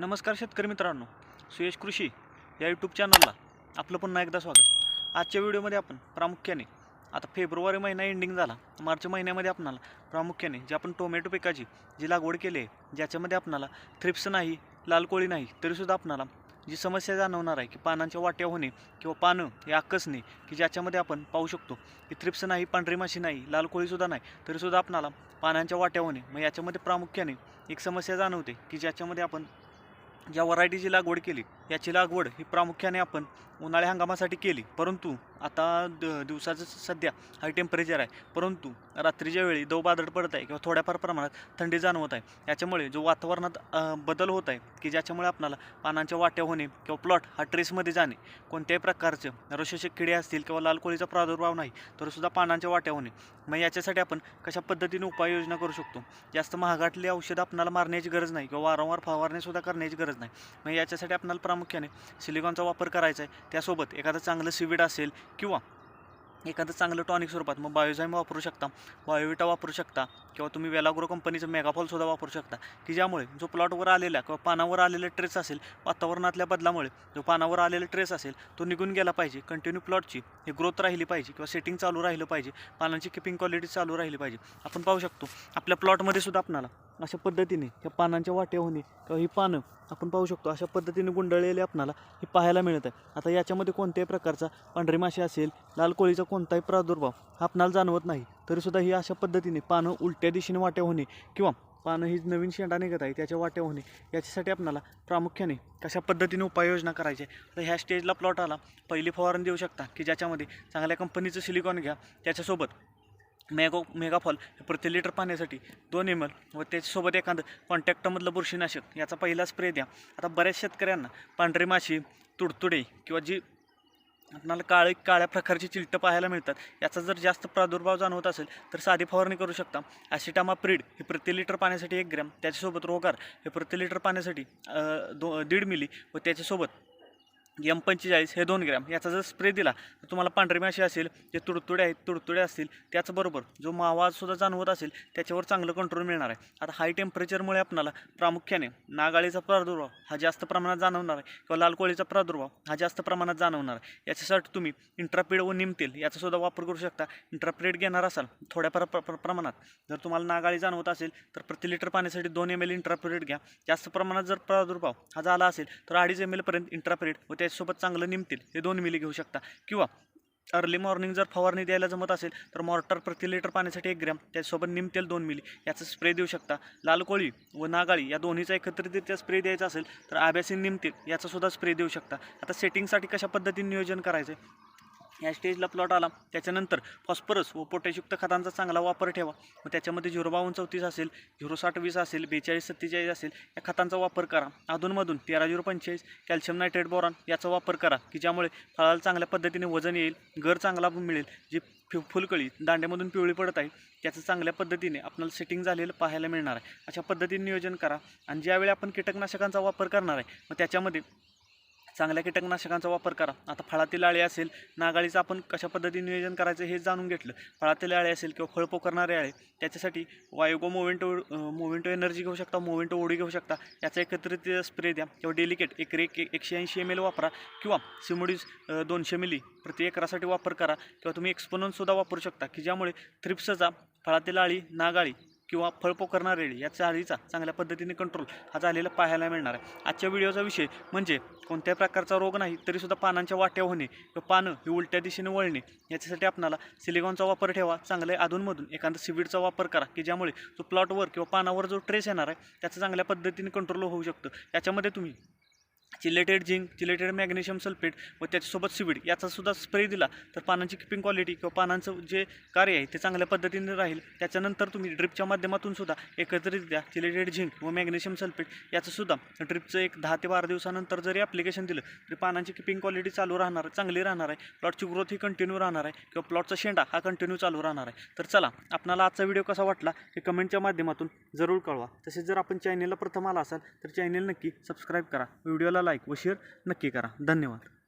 नमस्कार शेतकरी मित्रांनो सुयश कृषी या यूट्यूब चॅनलला आपलं पुन्हा एकदा स्वागत. आजच्या व्हिडिओमध्ये आपण प्रामुख्याने आता फेब्रुवारी महिना एंडिंग झाला मार्च महिन्यामध्ये आपणाला प्रामुख्याने जे आपण टोमॅटो पिकाची जी लागवड केली आहे ज्याच्यामध्ये आपणाला थ्रिप्स नाही लाल कोळी नाही तरीसुद्धा आपणाला जी समस्या जाणवणार आहे की पानांच्या वाट्या होणे किंवा पानं हे आकसणे की ज्याच्यामध्ये आपण पाहू शकतो की थ्रिप्स नाही पांढरी माशी नाही लाल कोळीसुद्धा नाही तरीसुद्धा आपणाला पानांच्या वाट्या होणे मग याच्यामध्ये प्रामुख्याने एक समस्या जाणवते की ज्याच्यामध्ये आपण ज्या व्हरायटीची लागवड केली याची लागवड ही प्रामुख्याने आपण उन्हाळी हंगामासाठी केली. परंतु आता द दिवसाचं सध्या हाय टेम्परेचर आहे. परंतु रात्रीच्या वेळी दव बादड पडत आहे किंवा थोड्याफार प्रमाणात थंडी जाणवत आहे. याच्यामुळे जो वातावरणात बदल होत आहे की ज्याच्यामुळे आपणाला पानांच्या वाट्या होणे किंवा प्लॉट हा ट्रेसमध्ये जाणे कोणत्याही प्रकारचं रशोषक किडे असतील किंवा लाल कोळीचा प्रादुर्भाव नाही तरीसुद्धा पानांच्या वाट्या होणे. मग याच्यासाठी आपण कशा पद्धतीने उपाययोजना करू शकतो? जास्त महागातली औषधं आपल्याला मारण्याची गरज नाही किंवा वारंवार फवारणीसुद्धा करण्याची गरज नाही. मग याच्यासाठी आपल्याला प्रामुख्याने सिलिकॉनचा वापर करायचा आहे. त्यासोबत एखादं चांगलं सिविड असेल किंवा एखादं चांगलं टॉनिक स्वरूपात मग बायोझाईम वापरू शकता बायोविटा वापरू शकता किंवा तुम्ही वेलाग्रो कंपनीचं मेगाफॉलसुद्धा वापरू शकता. की ज्यामुळे जो प्लॉटवर आलेला किंवा पानावर आलेला ट्रेस असेल वातावरणातल्या बदलामुळे जो पानावर आलेला ट्रेस असेल तो निघून गेला पाहिजे. कंटिन्यू प्लॉटची ही ग्रोथ राहिली पाहिजे किंवा सेटिंग चालू राहिलं पाहिजे. पानांची किपिंग क्वालिटी चालू राहिली पाहिजे. आपण पाहू शकतो आपल्या प्लॉटमध्ये सुद्धा आपणाला अशा पद्धतीने ह्या पानांच्या वाट्या होणे किंवा ही पानं आपण पाहू शकतो अशा पद्धतीने गुंडळलेले आपणाला हे पाहायला मिळत आहे. आता याच्यामध्ये कोणत्याही प्रकारचा पांढरी माशी असेल लाल कोळीचा कोणताही प्रादुर्भाव हा आपणाला जाणवत नाही. तरीसुद्धा ही अशा पद्धतीने पानं उलट्या दिशेने वाट्या होणे किंवा पानं ही नवीन शेंडा निघत आहे त्याच्या वाट्या होणे याच्यासाठी आपणाला प्रामुख्याने कशा पद्धतीने उपाययोजना करायची? आहे तर ह्या स्टेजला प्लॉट आला. पहिली फवारणी देऊ शकता की ज्याच्यामध्ये चांगल्या कंपनीचं सिलिकॉन घ्या. त्याच्यासोबत मेगो मेगाफॉल हे प्रति लिटर पाण्यासाठी दोन एम एल व त्याच्यासोबत एखादं कॉन्टॅक्टमधलं बुरशीनाशक याचा पहिला स्प्रे द्या. आता बऱ्याच शेतकऱ्यांना पांढरी माशी तुडतुडे किंवा जी आपणाला काळे काळ्या प्रकारची चिलटं पाहायला मिळतात याचा जर जास्त प्रादुर्भाव जाणवत असेल तर साधी फवारणी करू शकता. ॲसिटामा प्रीड हे प्रति लिटर पाण्यासाठी एक ग्रॅम त्याच्यासोबत रोगार हे प्रति लिटर पाण्यासाठी दो दीड मिली व त्याच्यासोबत एम पंचेचाळीस हे दोन ग्रॅम. याचा जर स्प्रे दिला तर तुम्हाला पांढरी माशी असेल जे तुडतुडे आहेत तुडतुडे असतील त्याचबरोबर जो मावासुद्धा जाणवत असेल त्याच्यावर चांगलं कंट्रोल मिळणार आहे. आता हाय टेम्परेचरमुळे आपणाला प्रामुख्याने नागाळीचा प्रादुर्भाव हा जास्त प्रमाणात जाणवणार आहे किंवा लाल कोळीचा प्रादुर्भाव हा जास्त प्रमाणात जाणवणार आहे. याच्यासाठी तुम्ही इंट्रापीड व निमतेल याचासुद्धा वापर करू शकता. इंट्रापीड घेणार असाल थोड्याफार प्र प्र- प्रमाणात. जर तुम्हाला नागाळी जाणवत असेल तर प्रति लिटर पाण्यासाठी दोन एम एल इंट्रापिरियड घ्या. जास्त प्रमाणात जर प्रादुर्भाव हा झाला असेल तर अडीच एम एलपर्यंत इंट्रापिरियड व त्याच्यासोबत चांगलं निमतील हे दोन मिली घेऊ शकता. किंवा अर्ली मॉर्निंग जर फवारणी द्यायला जमत असेल तर मॉर्टर प्रति लिटर पाण्यासाठी एक ग्रॅम त्याच्यासोबत निमतेल दोन मिली. याचा स्प्रे देऊ शकता. लाल कोळी व नागाळी या दोन्हीचा एकत्रितरित्या स्प्रे द्यायचा असेल तर आब्यासिन निमतेल याचासुद्धा स्प्रे देऊ शकता. आता सेटिंगसाठी कशा पद्धतीने नियोजन करायचं आहे या स्टेजला प्लॉट आला. त्याच्यानंतर फॉस्फरस व पोटॅशयुक्त खतांचा चांगला वापर ठेवा. मग त्याच्यामध्ये झिरो बावन्न चौतीस असेल झिरो साठ वीस असेल बेचाळीस सत्तेचाळीस असेल या खतांचा वापर करा. अधूनमधून तेरा झिरो पंचेचाळीस कॅल्शियम नायट्रेट बोरॉन याचा वापर करा की ज्यामुळे फळाला चांगल्या पद्धतीने वजन येईल घर चांगला मिळेल जी फि फुलकळी दांड्यामधून पिवळी पडत आहे त्याचं चांगल्या पद्धतीने आपल्याला सेटिंग झालेलं पाहायला मिळणार आहे. अशा पद्धतीने नियोजन करा. आणि ज्यावेळी आपण कीटकनाशकांचा वापर करणार आहे मग त्याच्यामध्ये चांगल्या कीटकनाशकांचा वापर करा. आता फळातील आळे असेल नागाळीचं आपण कशा पद्धतीने नियोजन करायचं हे जाणून घेतलं. फळातील आळे असेल किंवा फळ पोकरणारे आळे त्याच्यासाठी वायोगो मोव्हेंटो मोव्हेंटो एनर्जी घेऊ शकता मोव्हेंटो ओढी घेऊ शकता. याचा एकत्रित स्प्रे द्या किंवा डेलिकेट एक एक एकशे ऐंशी एम एल वापरा किंवा सिमोडीज दोनशे मिली प्रति एकरासाठी वापर करा किंवा तुम्ही एक्सपोनन्ससुद्धा वापरू शकता की ज्यामुळे थ्रिप्सचा फळातील आळी नागाळी किंवा फळ पोकरणार रेडी या चाळीचा चांगल्या पद्धतीने कंट्रोल हा झालेला पाहायला मिळणार आहे. आजच्या व्हिडिओचा विषय म्हणजे कोणत्याही प्रकारचा रोग नाही तरीसुद्धा पानांच्या वाट्या होणे किंवा पानं ही उलट्या दिशेने वळणे याच्यासाठी आपणाला सिलिकॉनचा वापर ठेवा चांगल्या अधूनमधून एखादा सिविडचा वापर करा की ज्यामुळे जो प्लॉटवर किंवा पानावर जो ट्रेस येणार आहे त्याचं चांगल्या पद्धतीने कंट्रोल होऊ शकतं. याच्यामध्ये तुम्ही chelated zinc chelated magnesium sulphate व त्याच्यासोबत सिविड याचासुद्धा स्प्रे दिला तर पानांची किपिंग क्वालिटी किंवा पानांचं जे कार्य आहे ते चांगल्या पद्धतीने राहील. त्याच्यानंतर तुम्ही ड्रिपच्या माध्यमातून सुद्धा एकत्रित द्या चिलेटेड झिंक व मॅग्नेशियम सल्फेट याचंसुद्धा ड्रिपचं एक दहा ते बारा दिवसानंतर जरी ॲप्लिकेशन दिलं तरी पानांची किपिंग क्वालिटी चालू राहणार चांगली राहणार आहे. प्लॉटची ग्रोथ ही कंटिन्यू राहणार आहे किंवा प्लॉटचा शेंडा हा कंटिन्यू चालू राहणार आहे. तर चला आपणाला आजचा व्हिडिओ कसा वाटला हे कमेंटच्या माध्यमातून जरूर कळवा. तसेच जर आपण चॅनेलला प्रथम आला असाल तर चॅनेल नक्की सबस्क्राईब करा. व्हिडिओला व्हिडिओला लाईक व शेअर नक्की करा. धन्यवाद.